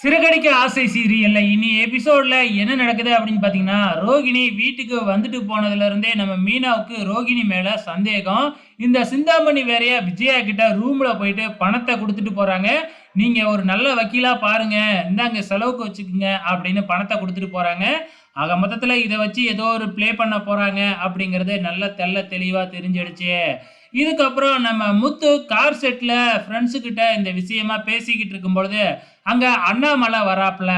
சிறகடிக்க ஆசை சீரியல்ல இனி எபிசோட்ல என்ன நடக்குது அப்படின்னு பாத்தீங்கன்னா ரோகிணி வீட்டுக்கு வந்துட்டு போனதுல இருந்தே நம்ம மீனாவுக்கு ரோகிணி மேல சந்தேகம். இந்த சிந்தாமணி வேறைய விஜயா கிட்ட ரூம்ல போயிட்டு பணத்தை கொடுத்துட்டு போறாங்க. நீங்க ஒரு நல்ல வக்கீலா பாருங்க. இந்தாங்க செலவுக்கு வச்சுக்கோங்க அப்படின்னு பணத்தை கொடுத்துட்டு போறாங்க. ஆக மொத்தத்துல இதை வச்சு ஏதோ ஒரு ப்ளே பண்ண போறாங்க அப்படிங்கிறது நல்ல தெள்ள தெளிவா தெரிஞ்சிடுச்சு. இதுக்கப்புறம் நம்ம முத்து கார் செட்டில் ஃப்ரெண்ட்ஸுக்கிட்ட இந்த விஷயமா பேசிக்கிட்டு இருக்கும் பொழுது அங்கே அண்ணாமலை வராப்புல.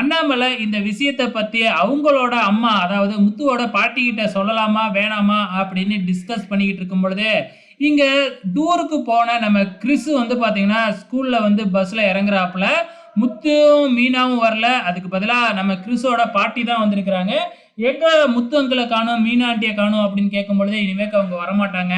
அண்ணாமலை இந்த விஷயத்தை பற்றி அவங்களோட அம்மா அதாவது முத்துவோட பாட்டிக்கிட்ட சொல்லலாமா வேணாமா அப்படின்னு டிஸ்கஸ் பண்ணிக்கிட்டு இருக்கும் பொழுது இங்கே டூருக்கு போன நம்ம கிறிஸ் வந்து பார்த்திங்கன்னா ஸ்கூலில் வந்து பஸ்ஸில் இறங்குறாப்புல. முத்துவும் மீனாவும் வரல. அதுக்கு பதிலாக நம்ம கிறிஸோட பாட்டி தான் வந்திருக்கிறாங்க. எங்கே முத்து அங்கிளை காணும் மீனாண்டியை காணும் அப்படின்னு கேட்கும் பொழுது இனிமேக்கு அவங்க வரமாட்டாங்க.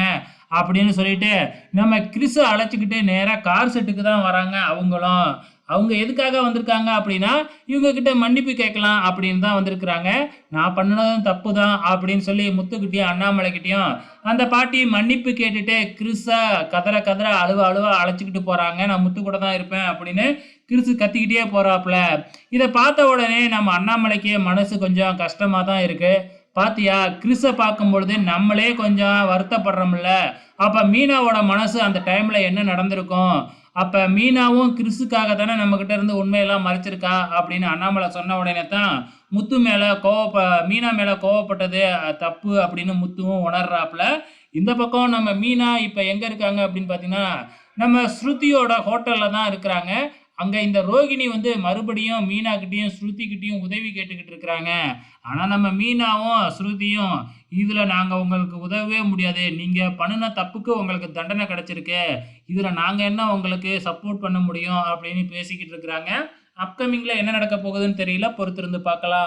அப்படின்னு சொல்லிட்டு நம்ம கிறிஸை அழைச்சிக்கிட்டு நேராக கார் செட்டுக்கு தான் வராங்க அவங்களும். அவங்க எதுக்காக வந்திருக்காங்க அப்படின்னா இவங்கக்கிட்ட மன்னிப்பு கேட்கலாம் அப்படின்னு தான் வந்திருக்கிறாங்க. நான் பண்ணதும் தப்பு தான் அப்படின்னு சொல்லி முத்துக்கிட்டேயும் அண்ணாமலைக்கிட்டேயும் அந்த பாட்டி மன்னிப்பு கேட்டுட்டு கிறிஸா கதற கதற அழுவ அழுவ அழைச்சிக்கிட்டு போகிறாங்க நான் முத்து கூட தான் இருப்பேன் அப்படின்னு கிறிஸு கத்திக்கிட்டே போகிறாப்புல இதை பார்த்த உடனே நம்ம அண்ணாமலைக்கு மனசு கொஞ்சம் கஷ்டமாக தான் இருக்குது பாத்தியா கிறிஸை பார்க்கும் பொழுது நம்மளே கொஞ்சம் வருத்தப்படுறோம்ல. அப்ப மீனாவோட மனசு அந்த டைம்ல என்ன நடந்திருக்கும்? அப்ப மீனாவும் கிறிஸுக்காக தானே நம்ம கிட்ட இருந்து உண்மையெல்லாம் மறைச்சிருக்கா? அப்படின்னு அண்ணாமலை சொன்ன உடனே தான் முத்து மேல கோவப்ப மீனா மேல கோவப்பட்டது தப்பு அப்படின்னு முத்துவும் உணர்றாப்புல. இந்த பக்கம் நம்ம மீனா இப்ப எங்க இருக்காங்க அப்படின்னு பாத்தீங்கன்னா நம்ம ஸ்ருதியோட ஹோட்டல்ல தான் இருக்கிறாங்க. அங்கே இந்த ரோகிணி வந்து மறுபடியும் மீனா கிட்டயும் ஸ்ருதி உதவி கேட்டுக்கிட்டு இருக்கிறாங்க. ஆனால் நம்ம மீனாவும் ஸ்ருதியும் இதில் நாங்கள் உங்களுக்கு உதவவே முடியாது. நீங்கள் பண்ணின தப்புக்கு உங்களுக்கு தண்டனை கிடைச்சிருக்கு. இதில் நாங்கள் என்ன உங்களுக்கு சப்போர்ட் பண்ண முடியும்? அப்படின்னு பேசிக்கிட்டு இருக்கிறாங்க. அப்கமிங்கில் என்ன நடக்க போகுதுன்னு தெரியல. பொறுத்திருந்து பார்க்கலாம்.